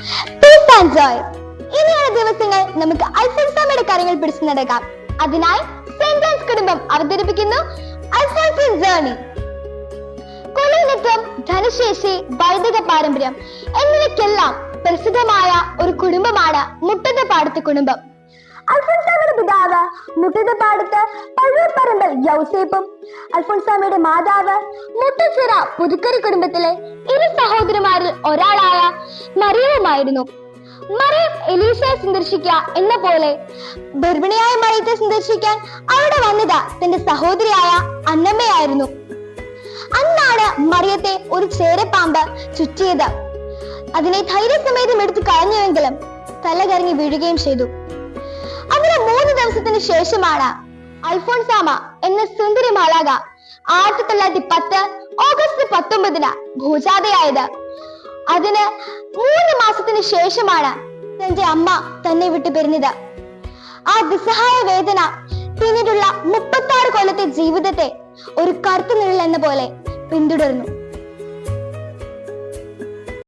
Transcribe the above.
Piece Joy ഇനിയുള്ള ദിവസങ്ങൾ നമുക്ക് അൽഫോൻസാമയുടെ കാര്യങ്ങൾ പിടിച്ചു നടക്കാം. അതിനായി സെന്റൻസ് കുടുംബം അവതരിപ്പിക്കുന്നു അൽഫോൻസൻ ജേർണി കൊലയിനത്വം ധനശേഷി വൈദിക പാരമ്പര്യം എന്നിവയ്ക്കെല്ലാം പ്രസിദ്ധമായ ഒരു കുടുംബമാണ് മുട്ടത്തെ പാടത്ത് കുടുംബം അൽഫോൻസാമയുടെ പിതാവ് മുട്ടത്തപ്പാടത്ത് പഴുവപ്പറമ്പൽ യൗസേപ്പും അൽഫോൻസാമയുടെ മാതാവ് മുത്തച്ഛറ പുതുക്കരി കുടുംബത്തിലെ ഇരു സഹോദരന്മാരിൽ ഒരാളായ മറിയവുമായിരുന്നു. മറിയം എലീശയെ സന്ദർശിക്കുക എന്ന പോലെ ഗർഭിണിയായ മറിയത്തെ സന്ദർശിക്കാൻ അവിടെ വന്നത് തന്റെ സഹോദരിയായ അന്നമ്മയായിരുന്നു. അന്നാണ് മറിയത്തെ ഒരു ചേരപ്പാമ്പ് ചുറ്റിയത്. അതിനെ ധൈര്യസമേതം എടുത്തു കളഞ്ഞുവെങ്കിലും തലകറങ്ങി വീഴുകയും ചെയ്തു. അതിന് മൂന്ന് ദിവസത്തിന് ശേഷമാണ് അൽഫോൺസാമ എന്ന സുന്ദരി മാലാക ആയിരത്തി തൊള്ളായിരത്തി പത്ത് ഓഗസ്റ്റ് പത്തൊമ്പതിന് ഭൂജാതയായത്. അതിന് മൂന്ന് മാസത്തിന് ശേഷമാണ് തന്റെ അമ്മ തന്നെ വിട്ടു പിരിഞ്ഞത്. ആ നിസ്സഹായ വേദന പിന്നീടുള്ള മുപ്പത്തി ആറ് കൊല്ലത്തെ ജീവിതത്തെ ഒരു കറുത്ത നിഴൽ എന്ന പോലെ പിന്തുടർന്നു.